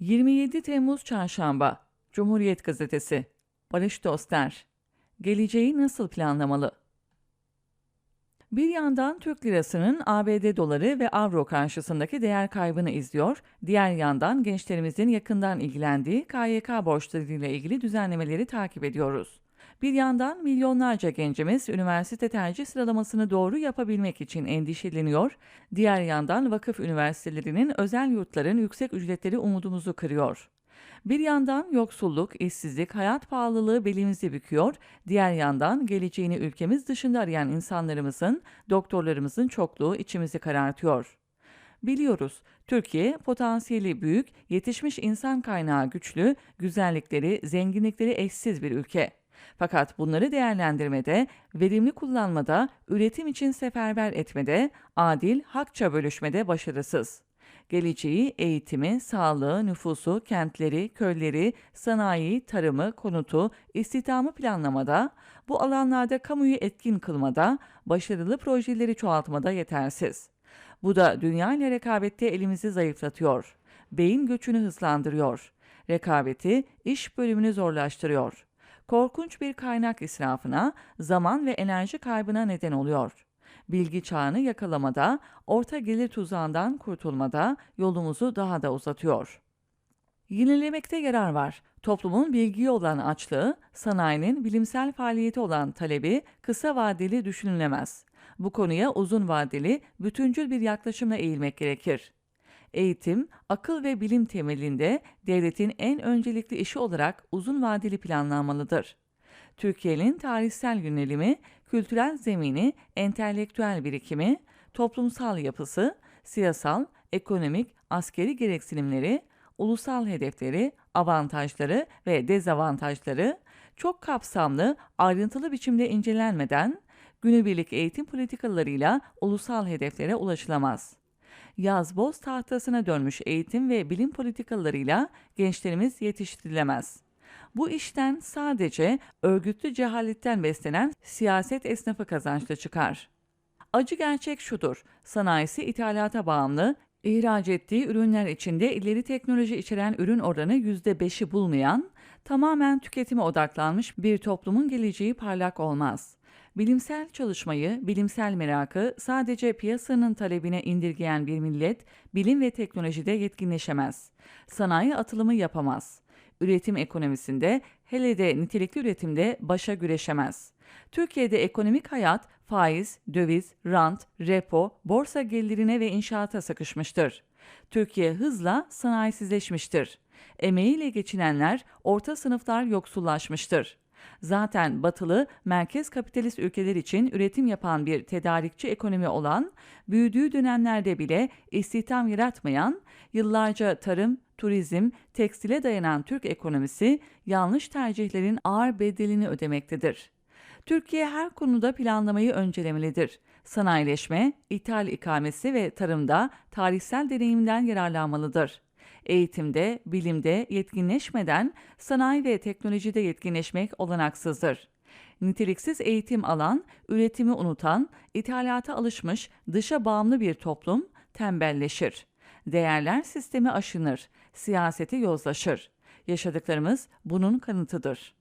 27 Temmuz Çarşamba Cumhuriyet Gazetesi Barış Doster Geleceği nasıl planlamalı? Bir yandan Türk lirasının ABD doları ve avro karşısındaki değer kaybını izliyor, diğer yandan gençlerimizin yakından ilgilendiği KYK borçlarıyla ilgili düzenlemeleri takip ediyoruz. Bir yandan milyonlarca gencimiz üniversite tercih sıralamasını doğru yapabilmek için endişeleniyor, diğer yandan vakıf üniversitelerinin özel yurtların yüksek ücretleri umudumuzu kırıyor. Bir yandan yoksulluk, işsizlik, hayat pahalılığı belimizi büküyor, diğer yandan geleceğini ülkemiz dışında arayan insanlarımızın, doktorlarımızın çokluğu içimizi karartıyor. Biliyoruz, Türkiye potansiyeli büyük, yetişmiş insan kaynağı güçlü, güzellikleri, zenginlikleri eşsiz bir ülke. Fakat bunları değerlendirmede, verimli kullanmada, üretim için seferber etmede, adil, hakça bölüşmede başarısız. Geleceği, eğitimi, sağlığı, nüfusu, kentleri, köyleri, sanayi, tarımı, konutu, istihdamı planlamada, bu alanlarda kamuyu etkin kılmada, başarılı projeleri çoğaltmada yetersiz. Bu da dünya ile rekabette elimizi zayıflatıyor. Beyin göçünü hızlandırıyor. Rekabeti, iş bölümünü zorlaştırıyor korkunç bir kaynak israfına, zaman ve enerji kaybına neden oluyor. Bilgi çağını yakalamada, orta gelir tuzağından kurtulmada yolumuzu daha da uzatıyor. Yenilemekte yarar var. Toplumun bilgiye olan açlığı, sanayinin bilimsel faaliyeti olan talebi kısa vadeli düşünülemez. Bu konuya uzun vadeli, bütüncül bir yaklaşımla eğilmek gerekir. Eğitim, akıl ve bilim temelinde devletin en öncelikli işi olarak uzun vadeli planlanmalıdır. Türkiye'nin tarihsel yönelimi, kültürel zemini, entelektüel birikimi, toplumsal yapısı, siyasal, ekonomik, askeri gereksinimleri, ulusal hedefleri, avantajları ve dezavantajları çok kapsamlı, ayrıntılı biçimde incelenmeden günübirlik eğitim politikalarıyla ulusal hedeflere ulaşılamaz yaz boz tahtasına dönmüş eğitim ve bilim politikalarıyla gençlerimiz yetiştirilemez. Bu işten sadece örgütlü cehaletten beslenen siyaset esnafı kazançlı çıkar. Acı gerçek şudur, sanayisi ithalata bağımlı, ihraç ettiği ürünler içinde ileri teknoloji içeren ürün oranı %5'i bulmayan, tamamen tüketime odaklanmış bir toplumun geleceği parlak olmaz. Bilimsel çalışmayı, bilimsel merakı sadece piyasanın talebine indirgeyen bir millet, bilim ve teknolojide yetkinleşemez. Sanayi atılımı yapamaz. Üretim ekonomisinde, hele de nitelikli üretimde başa güreşemez. Türkiye'de ekonomik hayat faiz, döviz, rant, repo, borsa gelirine ve inşaata sıkışmıştır. Türkiye hızla sanayisizleşmiştir. Emeğiyle geçinenler, orta sınıflar yoksullaşmıştır. Zaten batılı merkez kapitalist ülkeler için üretim yapan bir tedarikçi ekonomi olan, büyüdüğü dönemlerde bile istihdam yaratmayan, yıllarca tarım, turizm, tekstile dayanan Türk ekonomisi yanlış tercihlerin ağır bedelini ödemektedir. Türkiye her konuda planlamayı öncelemelidir. Sanayileşme, ithal ikamesi ve tarımda tarihsel deneyimden yararlanmalıdır. Eğitimde, bilimde yetkinleşmeden sanayi ve teknolojide yetkinleşmek olanaksızdır. Niteliksiz eğitim alan, üretimi unutan, ithalata alışmış, dışa bağımlı bir toplum tembelleşir. Değerler sistemi aşınır, siyaseti yozlaşır. Yaşadıklarımız bunun kanıtıdır.